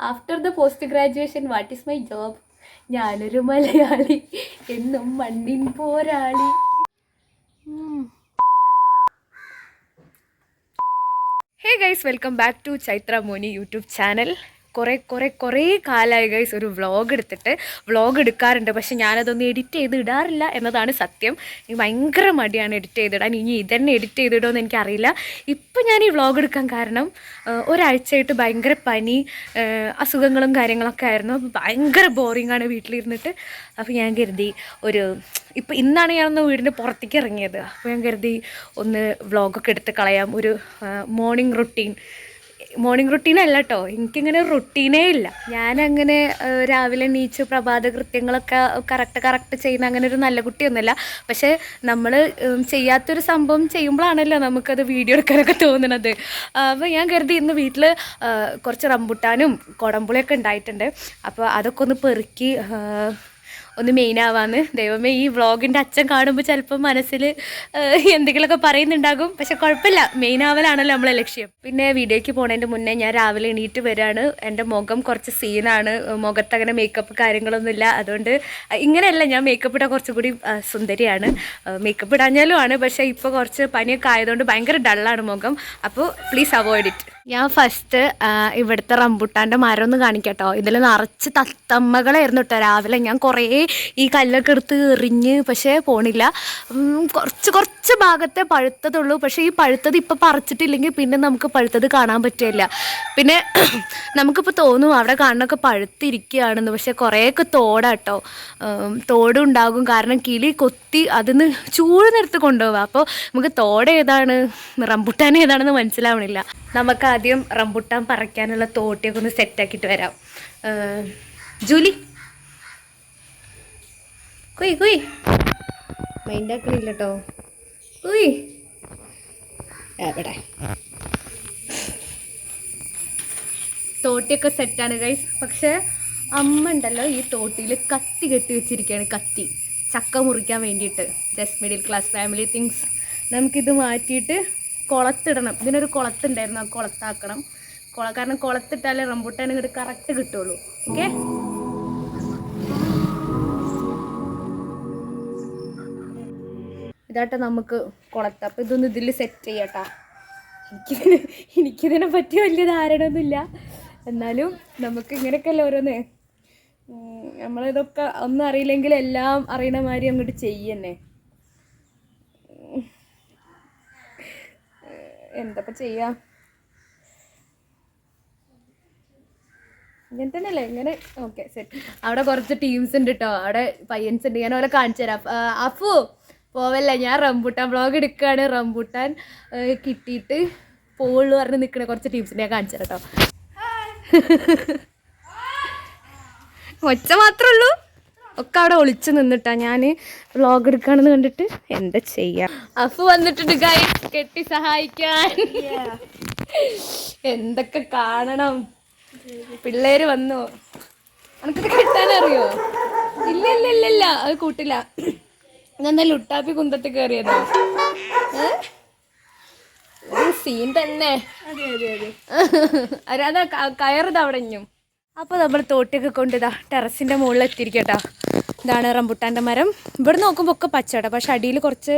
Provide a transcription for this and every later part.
After the post graduation what is my job ഞാനൊരു മലയാളി എന്നും മണ്ണിൻ പോരാളി. Hey guys welcome back to Chaithra Moni YouTube channel കുറേ കുറേ കുറേ കാലമായി ഗൈസ് ഒരു വ്ളോഗ് എടുത്തിട്ട്. വ്ളോഗ് എടുക്കാറുണ്ട് പക്ഷെ ഞാനതൊന്നും എഡിറ്റ് ചെയ്ത് ഇടാറില്ല എന്നതാണ് സത്യം. എനിക്ക് ഭയങ്കര മടിയാണ് എഡിറ്റ് ചെയ്തിടാൻ ഇനി ഇതന്നെ എഡിറ്റ് ചെയ്തിടുമെന്ന് എനിക്കറിയില്ല. ഇപ്പം ഞാൻ ഈ വ്ളോഗ് എടുക്കാൻ കാരണം ഒരാഴ്ചയായിട്ട് ഭയങ്കര പനി അസുഖങ്ങളും കാര്യങ്ങളൊക്കെ ആയിരുന്നു. അപ്പോൾ ഭയങ്കര ബോറിംഗ് ആണ് വീട്ടിലിരുന്നിട്ട്. അപ്പോൾ ഞാൻ കരുതി ഒരു ഇപ്പം ഇന്നാണ് ഞാനൊന്ന് വീടിന്റെ പുറത്തേക്ക് ഇറങ്ങിയത്. അപ്പോൾ ഞാൻ കരുതി ഒന്ന് വ്ളോഗൊക്കെ എടുത്ത് കളയാം. ഒരു മോർണിംഗ് റൊട്ടീൻ മോർണിംഗ് റുട്ടീനല്ല കേട്ടോ എനിക്കിങ്ങനെ റുട്ടീനേ ഇല്ല. ഞാനങ്ങനെ രാവിലെ എണീച്ച് പ്രഭാത കൃത്യങ്ങളൊക്കെ കറക്റ്റ് കറക്റ്റ് ചെയ്യുന്ന അങ്ങനെ ഒരു നല്ല കുട്ടിയൊന്നുമല്ല. പക്ഷേ നമ്മൾ ചെയ്യാത്തൊരു സംഭവം ചെയ്യുമ്പോഴാണല്ലോ നമുക്കത് വീഡിയോ എടുക്കാനൊക്കെ തോന്നുന്നത് അപ്പോൾ ഞാൻ കരുതി ഇന്ന് വീട്ടിൽ കുറച്ച് റംബുട്ടാനും കുടമ്പുളിയൊക്കെ ഉണ്ടായിട്ടുണ്ട്. അപ്പോൾ അതൊക്കെ ഒന്ന് പെറുക്കി ഒന്ന് മെയിൻ ആവാന്ന്. ദൈവമേ ഈ വ്ളോഗിന്റെ അച്ഛൻ കാണുമ്പോൾ ചിലപ്പോൾ മനസ്സിൽ എന്തെങ്കിലുമൊക്കെ പറയുന്നുണ്ടാകും. പക്ഷെ കുഴപ്പമില്ല. മെയിൻ ആവലാണല്ലോ നമ്മളെ ലക്ഷ്യം. പിന്നെ വീഡിയോയ്ക്ക് പോണതിന്റെ മുന്നേ ഞാൻ രാവിലെ എണീറ്റ് വരാണ്. എന്റെ മുഖം കുറച്ച് സീനാണ് മുഖത്ത് അങ്ങനെ മേക്കപ്പ് കാര്യങ്ങളൊന്നുമില്ല. അതുകൊണ്ട് ഇങ്ങനെയല്ല ഞാൻ മേക്കപ്പ് ഇടാൻ കുറച്ചും കൂടി സുന്ദരിയാണ്. മേക്കപ്പ് ഇടാഞ്ഞാലും ആണ്. പക്ഷേ ഇപ്പോൾ കുറച്ച് പനിയൊക്കെ ആയതുകൊണ്ട് ഭയങ്കര ഡള്ളാണ് മുഖം. അപ്പോൾ പ്ലീസ് അവോയ്ഡ് ഇറ്റ് ഞാൻ ഫസ്റ്റ് ഇവിടുത്തെ റംബുട്ടാന്റെ മരം ഒന്ന് കാണിക്കട്ടോ. ഇതിൽ നിറച്ച് തത്തമ്മകളായിരുന്നു കേട്ടോ രാവിലെ. ഞാൻ കുറേ ഈ കല്ലൊക്കെ എടുത്ത് എറിഞ്ഞ് പക്ഷേ പോണില്ല. കുറച്ച് കുറച്ച് ഭാഗത്തെ പഴുത്തതുള്ളൂ. പക്ഷേ ഈ പഴുത്തത് ഇപ്പോൾ പറിച്ചിട്ടില്ലെങ്കിൽ പിന്നെ നമുക്ക് പഴുത്തത് കാണാൻ പറ്റില്ല പിന്നെ നമുക്കിപ്പോൾ തോന്നും അവിടെ കാണുന്നൊക്കെ പഴുത്തിരിക്കുകയാണെന്ന്. പക്ഷേ കുറേയൊക്കെ തോടാട്ടോ. തോടും ഉണ്ടാകും. കാരണം കിളി കൊത്തി അതിന്ന് ചൂടുന്നെടുത്ത് കൊണ്ടുപോവുക അപ്പോൾ നമുക്ക് തോട് ഏതാണ് റംബുട്ടാൻ ഏതാണെന്ന് മനസ്സിലാവണില്ല. നമുക്ക് ആദ്യം റംബുട്ടാൻ പറിക്കാനുള്ള തോട്ടിയൊക്കെ ഒന്ന് സെറ്റാക്കിയിട്ട് വരാം. ജൂലി. കുയ് കുയ്. മൈൻഡ് ആക്കണില്ല കേട്ടോ കുയ്. എവിടെ തോട്ടിയൊക്കെ സെറ്റാണ് ഗൈസ് പക്ഷേ അമ്മ ഉണ്ടല്ലോ ഈ തോട്ടിയിൽ കത്തി കെട്ടി വെച്ചിരിക്കുകയാണ് കത്തി. ചക്ക മുറിക്കാൻ വേണ്ടിയിട്ട്. Just middle class family things നമുക്കിത് മാറ്റിയിട്ട് കുളത്തിടണം. ഇതിനൊരു കുളത്തുണ്ടായിരുന്നു. ആ കുളത്താക്കണം. കുള കാരണം കുളത്തിട്ടാലേ റംബൂട്ടാൻ ഇങ്ങോട്ട് കറക്റ്റ് കിട്ടുള്ളൂ. ഓക്കെ ഇതാട്ടെ നമുക്ക് കുളത്ത്. അപ്പം ഇതൊന്ന് ഇതിൽ സെറ്റ് ചെയ്യട്ടാ. എനിക്കിതിന് എനിക്കിതിനെ പറ്റി വലിയ ധാരണയൊന്നുമില്ല. എന്നാലും നമുക്ക് ഇങ്ങനെയൊക്കെയല്ലേ ഓരോന്ന്. നമ്മളിതൊക്കെ ഒന്നും അറിയില്ലെങ്കിൽ എല്ലാം അറിയണ മാതിരി അങ്ങോട്ട് ചെയ്യന്നെ. എന്തപ്പം ചെയ്യാം? ഇങ്ങനെ തന്നെയല്ലേ? ഇങ്ങനെ ഓക്കെ സെറ്റ് അവിടെ കുറച്ച് ടീംസ് ഉണ്ട് കേട്ടോ അവിടെ പയ്യൻസ് ഉണ്ട്. ഞാൻ അവരെ കാണിച്ചു തരാം. അഫു പോവല്ല? ഞാൻ റംബൂട്ടാൻ ബ്ലോഗ് എടുക്കുകയാണ് റംബൂട്ടാൻ കിട്ടിയിട്ട് പോവുള്ളൂ പറഞ്ഞ് നിൽക്കണ കുറച്ച് ടീംസിനെ ഞാൻ കാണിച്ചു തരാം കേട്ടോ ഒച്ച മാത്രമേ ഉള്ളൂ. ഒക്കെ അവിടെ ഒളിച്ചു നിന്നിട്ടാ ഞാൻ വ്ളോഗ് എടുക്കുകയാണെന്ന് കണ്ടിട്ട് എന്താ ചെയ്യാ? അഫു വന്നിട്ടുണ്ട് ഗൈ കെട്ടി സഹായിക്കാൻ. എന്തൊക്കെ കാണണം? പിള്ളേര് വന്നു. അനക്ക് കെട്ടാനറിയോ? ഇല്ല ഇല്ല ഇല്ല ഇല്ല. അത് കൂട്ടില്ല. ഞാൻ ലുട്ടാപ്പി കുന്തത്തിൽ കയറിയതാ. സീൻ തന്നെ. അതെ അതാ ക- കയറുതാ അവിടെ ഇഞ്ഞും. അപ്പോൾ നമ്മൾ തോട്ടിയൊക്കെ കൊണ്ടിതാ ടെറസിന്റെ ടെറസിന്റെ മുകളിൽ എത്തിയിരിക്കട്ടാ. ഇതാണ് റംബുട്ടാന്റെ മരം. ഇവിടെ നോക്കുമ്പോൾ ഒക്കെ പച്ചട പക്ഷെ അടിയിൽ കുറച്ച്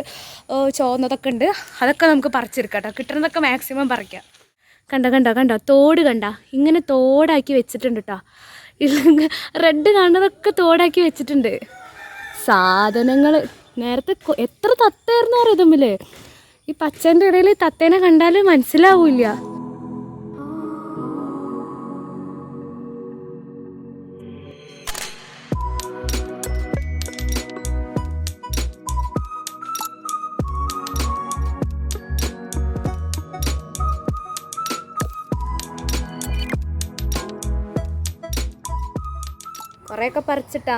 ചോന്നതൊക്കെ ഉണ്ട്. അതൊക്കെ നമുക്ക് പറിച്ചെടുക്കട്ടോ കിട്ടുന്നതൊക്കെ മാക്സിമം പറിക്കാം. കണ്ട കണ്ട കണ്ട? തോട് കണ്ട? ഇങ്ങനെ തോടാക്കി വെച്ചിട്ടുണ്ട് കേട്ടോ റെഡ് കാണുന്നതൊക്കെ തോടാക്കി വെച്ചിട്ടുണ്ട്. സാധനങ്ങൾ നേരത്തെ എത്ര തത്തയായിരുന്നു അറിയാം തമ്മിൽ ഈ പച്ചന്റെ ഇടയിൽ തത്തേനെ കണ്ടാൽ മനസ്സിലാവൂല കുറേയൊക്കെ പറിച്ചിട്ടാ.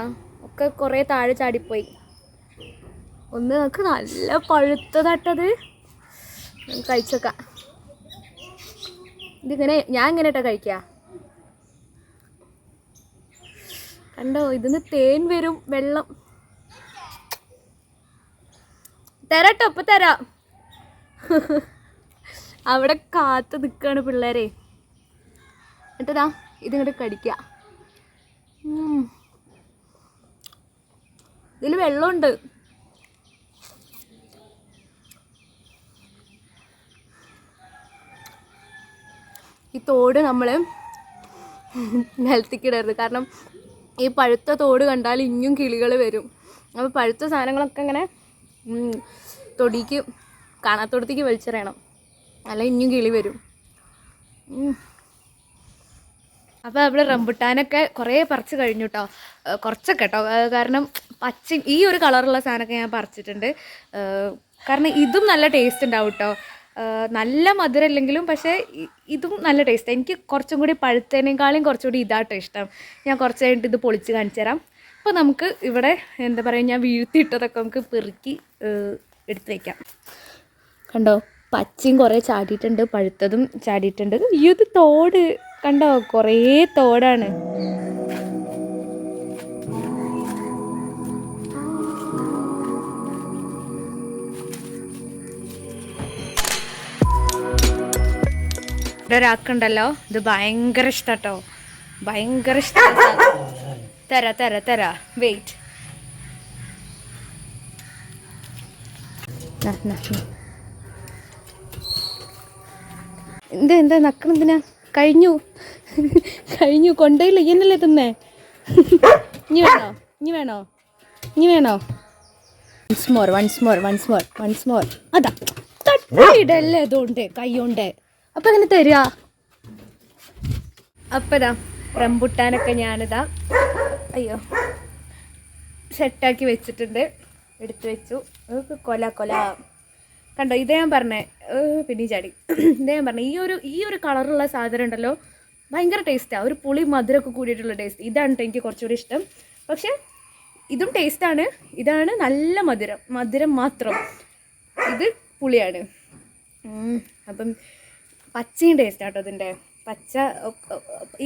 ഒക്കെ കുറേ താഴെ ചാടിപ്പോയി. ഒന്ന് നമുക്ക് നല്ല പഴുത്തതാട്ടത് നമുക്ക് കഴിച്ചേക്കാം ഇതിങ്ങനെ ഞാൻ ഇങ്ങനെ ഇട്ടാ കഴിക്കുക കണ്ടോ ഇതിന് തേൻ വരും വെള്ളം. തരാട്ടോ ഇപ്പൊ തരാം. അവിടെ കാത്തു നിൽക്കാണ് പിള്ളേരെ. എന്നിട്ടതാ ഇതിങ്ങോട്ട് കടിക്കുക ഇതിൽ വെള്ളമുണ്ട്. ഈ തോട് നമ്മൾ നിലത്തിക്കിടരുത്. കാരണം ഈ പഴുത്ത തോട് കണ്ടാൽ ഇനിയും കിളികൾ വരും. അപ്പോൾ പഴുത്ത സാധനങ്ങളൊക്കെ ഇങ്ങനെ തൊടിക്ക് കാണാത്തോടത്തേക്ക് വലിച്ചെറിയണം. അല്ല ഇനിയും കിളി വരും. അപ്പോൾ അവിടെ റംബുട്ടാനൊക്കെ കുറേ പറിച്ചു കഴിഞ്ഞു കേട്ടോ കുറച്ചൊക്കെ കേട്ടോ കാരണം പച്ച ഈ ഒരു കളറുള്ള സാധനമൊക്കെ ഞാൻ പറിച്ചിട്ടുണ്ട്. കാരണം ഇതും നല്ല ടേസ്റ്റ് ഉണ്ടാവും കേട്ടോ നല്ല മധുരം ഇല്ലെങ്കിലും പക്ഷേ ഇതും നല്ല ടേസ്റ്റ് എനിക്ക് കുറച്ചും കൂടി പഴുത്തതിനേക്കാളും കുറച്ചുകൂടി ഇതാട്ടോ ഇഷ്ടം. ഞാൻ കുറച്ച് കഴിഞ്ഞിട്ട് ഇത് പൊളിച്ച് കാണിച്ചു തരാം. അപ്പോൾ നമുക്ക് ഇവിടെ എന്താ പറയുക ഞാൻ വീഴ്ത്തിയിട്ടതൊക്കെ നമുക്ക് പെറുക്കി എടുത്ത് വയ്ക്കാം കണ്ടോ? പച്ചയും കുറേ ചാടിയിട്ടുണ്ട് പഴുത്തതും ചാടിയിട്ടുണ്ട്. ഈ ഇത് തോട്. കണ്ടോ? കുറേ തോടാണ്. ഒരാൾക്കുണ്ടല്ലോ. ഇത് ഭയങ്കര ഇഷ്ടാട്ടോ. ഭയങ്കര ഇഷ്ടം. തരാ തരാ തരാ. വെയിറ്റ് എന്താ എന്താ നക്കണെന്തിനാ കഴിഞ്ഞു. കഴിഞ്ഞു. കൊണ്ടയില്ല ഇങ്ങനല്ലേ തിന്നേ? ഇനി വേണോ? ഇനി വേണോ? ഇനി വേണോ? Once more once more once more once more അതാ. തട്ടിയിടല്ലേ അതുകൊണ്ട് കൈകൊണ്ട്. അപ്പൊ എങ്ങനെ തരിക അപ്പതാ റംബുട്ടാനൊക്കെ ഞാനിതാ അയ്യോ സെറ്റാക്കി വെച്ചിട്ടുണ്ട്. എടുത്തു വെച്ചു. കൊല കൊല. കണ്ടോ ഇതേ ഞാൻ പറഞ്ഞേ പിന്നെ ചാടി. ഇതേ ഞാൻ പറഞ്ഞേ ഈ ഒരു ഈ ഒരു കളറുള്ള സാധനം ഉണ്ടല്ലോ ഭയങ്കര ടേസ്റ്റാണ് ഒരു പുളി മധുരമൊക്കെ കൂടിയിട്ടുള്ള ടേസ്റ്റ് ഇതാണ് കേട്ടോ എനിക്ക് കുറച്ചുകൂടി ഇഷ്ടം. പക്ഷേ ഇതും ടേസ്റ്റാണ് ഇതാണ് നല്ല മധുരം. മധുരം മാത്രം. ഇത് പുളിയാണ്. അപ്പം പച്ചയും ടേസ്റ്റ് ആട്ടോ ഇതിന്റെ. പച്ച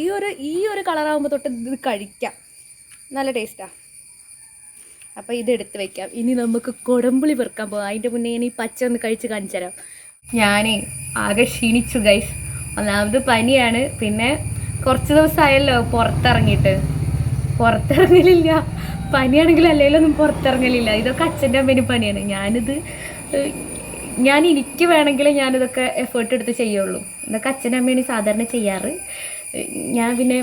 ഈ ഒരു ഈ ഒരു കളറാകുമ്പോൾ തൊട്ട് ഇത് കഴിക്കാം. നല്ല ടേസ്റ്റാണ് അപ്പോൾ ഇത് എടുത്ത് വെക്കാം. ഇനി നമുക്ക് കൊടമ്പുളി പെറുക്കാൻ പോകാം അതിന്റെ മുന്നേ ഞാൻ ഈ പച്ച ഒന്ന് കഴിച്ച് കാണിച്ചു തരാം. ഞാനേ ആകെ ക്ഷീണിച്ചു ഗൈസ് ഒന്നാമത് പനിയാണ്. പിന്നെ കുറച്ച് ദിവസമായല്ലോ പുറത്തിറങ്ങിയിട്ട്. പുറത്തിറങ്ങലില്ല. പനിയാണെങ്കിൽ അല്ലെങ്കിലും ഒന്നും പുറത്തിറങ്ങലില്ല. ഇതൊക്കെ അച്ഛന്റെ അമ്മേനും പനിയാണ് ഞാനിത് ഞാൻ എനിക്ക് വേണമെങ്കിൽ ഞാനിതൊക്കെ എഫേർട്ട് എടുത്ത് ചെയ്യുള്ളൂ. ഇതൊക്കെ അച്ഛന്റെ അമ്മയാണ് സാധാരണ ചെയ്യാറ്. ഞാൻ പിന്നെ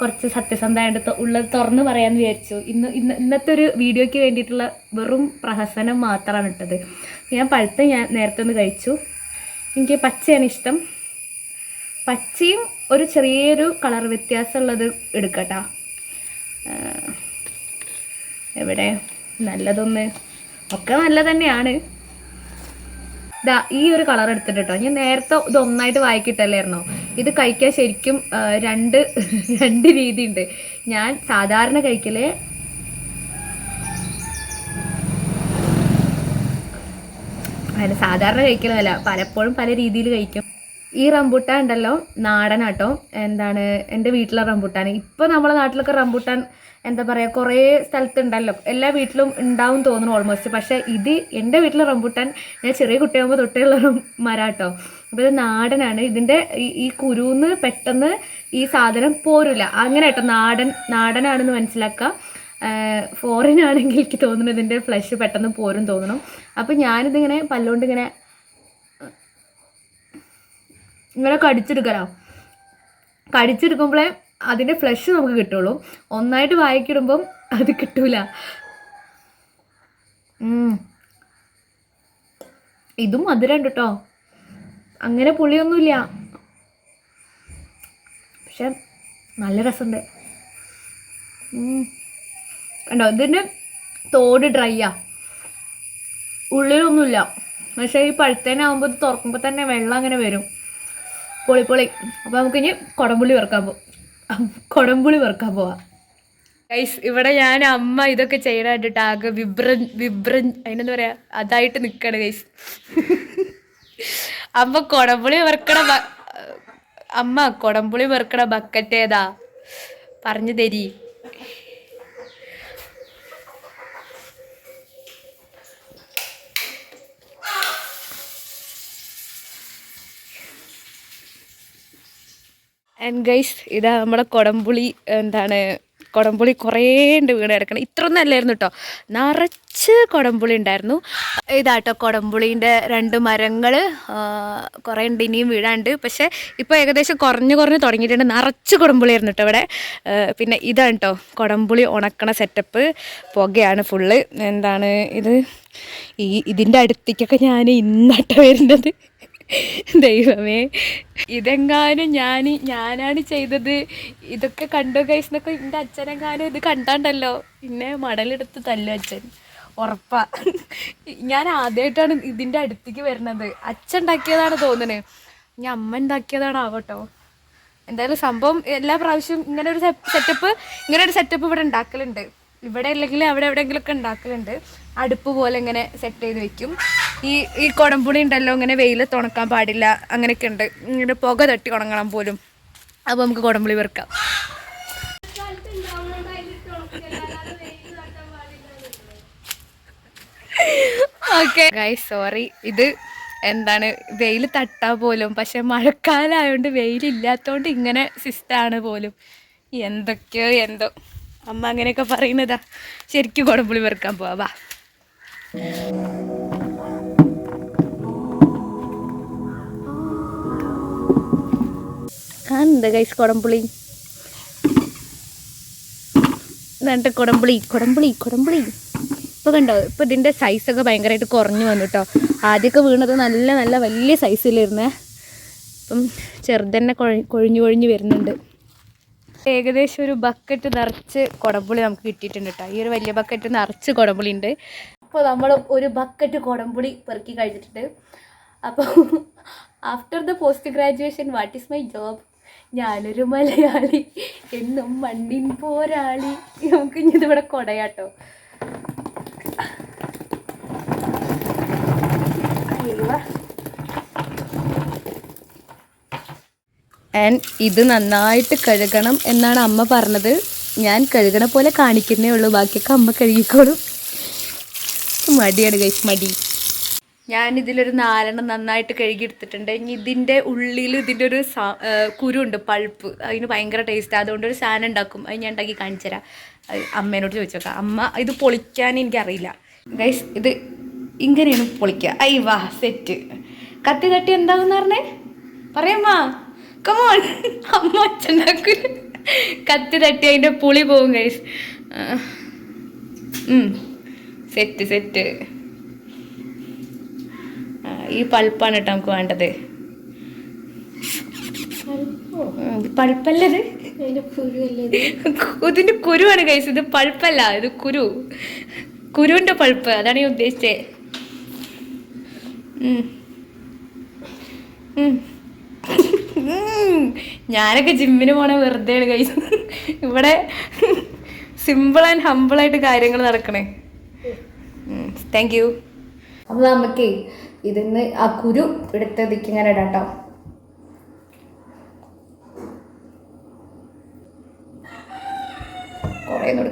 കുറച്ച് സത്യസന്ധമായിട്ട് ഉള്ളത് തുറന്ന് പറയാമെന്ന് വിചാരിച്ചു. ഇന്ന് ഇന്ന് ഇന്നത്തെ ഒരു വീഡിയോയ്ക്ക് വേണ്ടിയിട്ടുള്ള വെറും പ്രഹസനം മാത്രമാണ് ഇട്ടത്. ഞാൻ പഴുത്ത ഞാൻ നേരത്തെ ഒന്ന് കഴിച്ചു. എനിക്ക് പച്ചയാണ് ഇഷ്ടം. പച്ചയും ഒരു ചെറിയൊരു കളർ വ്യത്യാസമുള്ളത് എടുക്കട്ടാ. എവിടെ? നല്ലതൊന്ന് ഒക്കെ നല്ല തന്നെയാണ് ഇതാ ഈ ഒരു കളർ എടുത്തിട്ട് കേട്ടോ ഞാൻ നേരത്തെ ഇത് ഒന്നായിട്ട് വായിക്കിട്ടല്ലായിരുന്നോ? ഇത് കഴിക്കാൻ ശരിക്കും രണ്ട് രണ്ട് രീതിയുണ്ട്. ഞാൻ സാധാരണ കഴിക്കൽ അങ്ങനെ സാധാരണ കഴിക്കലല്ല പലപ്പോഴും പല രീതിയിൽ കഴിക്കും. ഈ റംബൂട്ടാൻ ഉണ്ടല്ലോ നാടനാട്ടോ എന്താണ് എന്റെ വീട്ടിലെ റംബൂട്ടാൻ. ഇപ്പോൾ നമ്മളെ നാട്ടിലൊക്കെ റംബൂട്ടാൻ എന്താ പറയുക കുറേ സ്ഥലത്തുണ്ടല്ലോ. എല്ലാ വീട്ടിലും ഉണ്ടാവും തോന്നുന്നു ഓൾമോസ്റ്റ് പക്ഷേ ഇത് എന്റെ വീട്ടിലെ റംബൂട്ടാൻ ഞാൻ ചെറിയ കുട്ടിയാകുമ്പോൾ തൊട്ടേയുള്ള ഉള്ളൊരു മരാട്ടോ. അപ്പോൾ ഇത് നാടനാണ്. ഇതിന്റെ ഈ കുരുന്ന് പെട്ടെന്ന് ഈ സാധനം പോരില്ല അങ്ങനെ കേട്ടോ നാടൻ നാടനാണെന്ന് മനസ്സിലാക്കുക ഫോറിൻ ആണെങ്കിൽ എനിക്ക് തോന്നുന്നു ഇതിന്റെ ഫ്ലഷ് പെട്ടെന്ന് പോരും തോന്നണം. അപ്പം ഞാനിതിങ്ങനെ പല്ലുകൊണ്ട് ഇങ്ങനെ ഇങ്ങനെ കടിച്ചെടുക്കലോ കടിച്ചെടുക്കുമ്പോഴേ അതിന്റെ ഫ്ലഷ് നമുക്ക് കിട്ടുള്ളൂ. ഒന്നായിട്ട് വായിക്കിടുമ്പം അത് കിട്ടൂല. ഇതും മധുരം ഉണ്ട് കേട്ടോ അങ്ങനെ പുളിയൊന്നുമില്ല. പക്ഷെ നല്ല രസമുണ്ട്. കണ്ടോ? ഇതിന്റെ തോട് ഡ്രൈയാ ഉള്ളിലൊന്നുമില്ല. പക്ഷേ ഈ പഴുത്തേനാകുമ്പോൾ ഇത് തുറക്കുമ്പോൾ തന്നെ വെള്ളം അങ്ങനെ വരും. പൊളി പൊളി. അപ്പോൾ നമുക്ക് ഇനി കുടംപുളി വറുക്കാൻ പോവാം കുടംപുളി വറുക്കാൻ പോവാം. ഗൈസ് ഇവിടെ ഞാൻ അമ്മ ഇതൊക്കെ ചെയ്യണ ആകെ വിബ്രൻ വിബ്രൻ അതിനെന്താ പറയുക അതായിട്ട് നിൽക്കണ ഗൈസ് അമ്മ കൊടംപുളി വെറുക്കണ അമ്മ കൊടംപുളി വെറുക്കണ ബക്കറ്റ് ഏതാ? പറഞ്ഞു തരി. ആൻഡ് ഗൈസ് ഇതാ നമ്മുടെ കൊടംപുളി എന്താണ് കൊടംപുളി കുറേ ഉണ്ട് വീണ് കിടക്കണം. ഇത്രയൊന്നും അല്ലായിരുന്നു കേട്ടോ നിറച്ച് കൊടംപുളി ഉണ്ടായിരുന്നു. ഇതാട്ടോ കൊടംപുളീന്റെ രണ്ട് മരങ്ങൾ കുറേ ഉണ്ട് ഇനിയും വീഴാണ്ട്. പക്ഷേ ഇപ്പോൾ ഏകദേശം കുറഞ്ഞ് കുറഞ്ഞ് തുടങ്ങിയിട്ടുണ്ട്. നിറച്ച് കുടംപുളിയായിരുന്നു കേട്ടോ ഇവിടെ. പിന്നെ ഇതാണ് കേട്ടോ കൊടംപുളി ഉണക്കണ സെറ്റപ്പ് പുകയാണ് ഫുള്ള് എന്താണ് ഇത്? ഈ ഇതിന്റെ അടുത്തേക്കൊക്കെ ഞാൻ ഇന്നാട്ടോ വരുന്നത്. ദൈവമേ. ഇതെങ്ങാനും ഞാൻ ഞാനാണ് ചെയ്തത്. ഇതൊക്കെ കണ്ടു ഗൈസ് എന്നൊക്കെ എന്റെ അച്ഛനെങ്ങാനും ഇത് കണ്ടാണ്ടല്ലോ. പിന്നെ മടലെടുത്ത് തല്ലു അച്ഛൻ. ഉറപ്പാ. ഞാൻ ആദ്യമായിട്ടാണ് ഇതിന്റെ അടുത്തേക്ക് വരുന്നത് അച്ഛൻ ഉണ്ടാക്കിയതാണ് തോന്നുന്നത് ഞാൻ അമ്മ ഉണ്ടാക്കിയതാണ് ആവട്ടോ എന്തായാലും സംഭവം എല്ലാ പ്രാവശ്യവും ഇങ്ങനെ ഒരു സെറ്റപ്പ് ഇങ്ങനെ ഒരു സെറ്റപ്പ് ഇവിടെ ഉണ്ടാക്കലുണ്ട്. ഇവിടെ അല്ലെങ്കിൽ അവിടെ എവിടെയെങ്കിലുമൊക്കെ ഉണ്ടാക്കലുണ്ട്. അടുപ്പ് പോലെ ഇങ്ങനെ സെറ്റ് ചെയ്ത് വെക്കും. ഈ ഈ കുടംപുളി ഉണ്ടല്ലോ ഇങ്ങനെ വെയിലത്ത് ഉണക്കാൻ പാടില്ല അങ്ങനെയൊക്കെ ഉണ്ട്. ഇങ്ങനെ പുക തട്ടി ഉണങ്ങണം പോലും. അപ്പോൾ നമുക്ക് കുടംപുളി വെറുക്കാം ഓക്കെ. സോറി ഇത് എന്താണ്? വെയിൽ തട്ടാ പോലും. പക്ഷെ മഴക്കാലമായതുകൊണ്ട് വെയിലില്ലാത്തതുകൊണ്ട് ഇങ്ങനെ സിസ്റ്റാണ് പോലും. എന്തൊക്കെയോ എന്തോ. അമ്മ അങ്ങനെയൊക്കെ പറയുന്നതാ. ശരിക്കും കുടംപുളി വെറുക്കാൻ പോവാ. വാ. ഗൈസ് കുടംപുളി? എന്നിട്ട് കുടംപുളി കുടംപുളി കുടംപുളി. ഇപ്പോൾ കണ്ടോ ഇപ്പോൾ ഇതിന്റെ സൈസൊക്കെ ഭയങ്കരമായിട്ട് കുറഞ്ഞു വന്നു കേട്ടോ ആദ്യമൊക്കെ വീണത് നല്ല നല്ല വലിയ സൈസിലിരുന്നേ ഇപ്പം ചെറുതന്നെ കൊഴ കൊഴിഞ്ഞു കൊഴിഞ്ഞു വരുന്നുണ്ട്. ഏകദേശം ഒരു ബക്കറ്റ് നിറച്ച് കുടംപുളി നമുക്ക് കിട്ടിയിട്ടുണ്ട് കേട്ടോ ഈ ഒരു വലിയ ബക്കറ്റ് നിറച്ച് കുടംപുളി ഉണ്ട് അപ്പോൾ നമ്മൾ ഒരു ബക്കറ്റ് കുടംപുളി പെറുക്കി കഴിഞ്ഞിട്ടുണ്ട്. അപ്പോൾ after the post graduation what is my job ഞാനൊരു മലയാളി എന്നും മണ്ണിൻ പോരാളി. നമുക്ക് ഇനി ഇതിവിടെ കൊടയാട്ടോ. ആൻഡ് ഇത് നന്നായിട്ട് കഴുകണം എന്നാണ് അമ്മ പറഞ്ഞത്. ഞാൻ കഴുകണ പോലെ കാണിക്കുന്നേ ഉള്ളൂ. ബാക്കിയൊക്കെ അമ്മ കഴുകിക്കോളും. മടിയാണ് ഗൈസ് മടി. ഞാൻ ഇതിലൊരു നാലെണ്ണം നന്നായിട്ട് കഴുകി എടുത്തിട്ടുണ്ട് ഇനി ഇതിന്റെ ഉള്ളിൽ ഇതിന്റെ ഒരു കുരുണ്ട് പൾപ്പ്. അതിന് ഭയങ്കര ടേസ്റ്റ് അതുകൊണ്ട് ഒരു സാധനം ഉണ്ടാക്കും. അത് ഞാൻ ഉണ്ടാക്കി കാണിച്ചു തരാം. അമ്മേനോട് ചോദിച്ചു നോക്കാം. അമ്മ ഇത് പൊളിക്കാൻ എനിക്കറിയില്ല. ഗൈസ് ഇത് ഇങ്ങനെയാണ് പൊളിക്കുക. ഐ വാ സെറ്റ് കത്തി തട്ടി എന്താണെന്ന് പറഞ്ഞേ? പറയാമ്മാ കമോൺ അമ്മ അച്ഛണ്ടാക്കൂല കത്തി തട്ടി അതിന്റെ പുളി പോകും ഗൈസ്. Set set. ഈ പൾപ്പാണ് കേട്ടോ നമുക്ക് വേണ്ടത്. പൾപ്പല്ലത്? ഇതിന്റെ കുരുവാണ് കൈസ് ഇത് പൾപ്പല്ല ഇത് കുരു. കുരുവിന്റെ പൾപ്പ് അതാണ് ഞാൻ ഉദ്ദേശിച്ചത്. ഞാനൊക്കെ ജിമ്മിന് പോണ വെറുതെയാണ് കൈസ് ഇവിടെ സിമ്പിൾ ആൻഡ് ഹമ്പിൾ ആയിട്ട് കാര്യങ്ങൾ നടക്കണേ. താങ്ക് യു അപ്പൊ നമുക്ക് ഇതിന്ന് ആ കുരു എടുത്തതിക്ക് ഇങ്ങനെ ഇടാം കേട്ടോ കുറേ ഒന്നും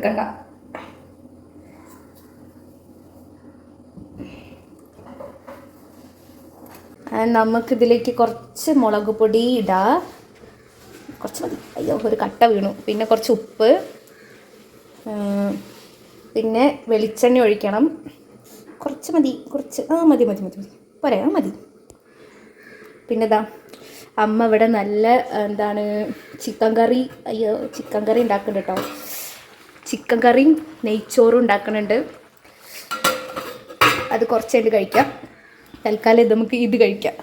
നമുക്കിതിലേക്ക് കുറച്ച് മുളക് പൊടി ഇടാം. കുറച്ച് മതി. അയ്യോ ഒരു കട്ട വീണു. പിന്നെ കുറച്ച് ഉപ്പ്. പിന്നെ വെളിച്ചെണ്ണ ഒഴിക്കണം. കുറച്ച് മതി കുറച്ച്. ആ മതി മതി മതി മതി. പോരെ ആ മതി. പിന്നെ ഇതാ അമ്മ ഇവിടെ നല്ല എന്താണ് ചിക്കൻ കറി അയ്യോ ചിക്കൻ കറി ഉണ്ടാക്കുന്നുണ്ട് കേട്ടോ. ചിക്കൻ കറിയും നെയ്ച്ചോറും ഉണ്ടാക്കുന്നുണ്ട്. അത് കുറച്ചായിട്ട് കഴിക്കാം. തൽക്കാലം ഇത് നമുക്ക് ഇത് കഴിക്കാം.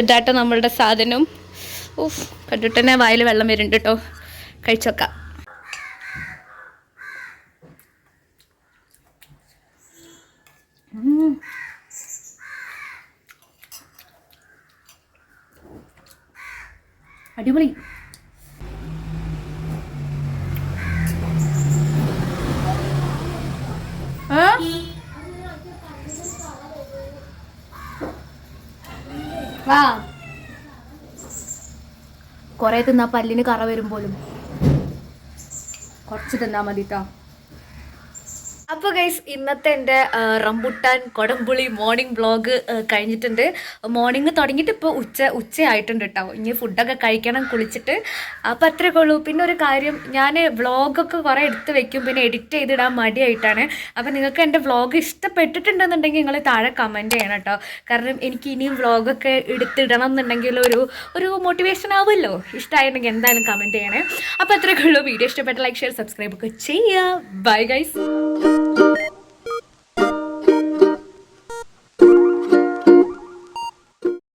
ഇതാട്ടോ നമ്മളുടെ സാധനം. ഉഫ് കണ്ടിട്ട് തന്നെ വായിൽ വെള്ളം വരുന്നുണ്ട് കേട്ടോ. കഴിച്ചോക്കാം. അടിപൊളി? വാ. കൊറേ തിന്നാ പല്ലിന് കറ വരും പോലും കുറച്ച് തിന്നാ മതി കേട്ടോ അപ്പോൾ ഗൈസ് ഇന്നത്തെ എന്റെ റംബുട്ടാൻ കൊടംപുളി മോർണിംഗ് വ്ളോഗ് കഴിഞ്ഞിട്ടുണ്ട്. മോർണിംഗ് തുടങ്ങിയിട്ട് ഇപ്പോൾ ഉച്ച ഉച്ചയായിട്ടുണ്ട് കേട്ടോ ഇനി ഫുഡൊക്കെ കഴിക്കണം കുളിച്ചിട്ട്. അപ്പോൾ അത്രയൊക്കെ ഉള്ളൂ. പിന്നെ ഒരു കാര്യം ഞാൻ വ്ളോഗൊക്കെ കുറേ എടുത്ത് വെക്കും പിന്നെ എഡിറ്റ് ചെയ്തിടാൻ മടിയായിട്ടാണ്. അപ്പോൾ നിങ്ങൾക്ക് എന്റെ വ്ളോഗ് ഇഷ്ടപ്പെട്ടിട്ടുണ്ടെന്നുണ്ടെങ്കിൽ നിങ്ങൾ താഴെ കമന്റ് ചെയ്യണം കേട്ടോ കാരണം എനിക്ക് ഇനിയും വ്ളോഗൊക്കെ എടുത്തിടണം എന്നുണ്ടെങ്കിൽ ഒരു ഒരു മോട്ടിവേഷൻ ആവുമല്ലോ. ഇഷ്ടമായിട്ടുണ്ടെങ്കിൽ എന്തായാലും കമന്റ് ചെയ്യണേ. അപ്പോൾ അത്രയൊക്കെ ഉള്ളൂ. വീഡിയോ ഇഷ്ടപ്പെട്ട ലൈക്ക് ഷെയർ സബ്സ്ക്രൈബ് ഒക്കെ ചെയ്യുക ബൈ ഗൈസ് you.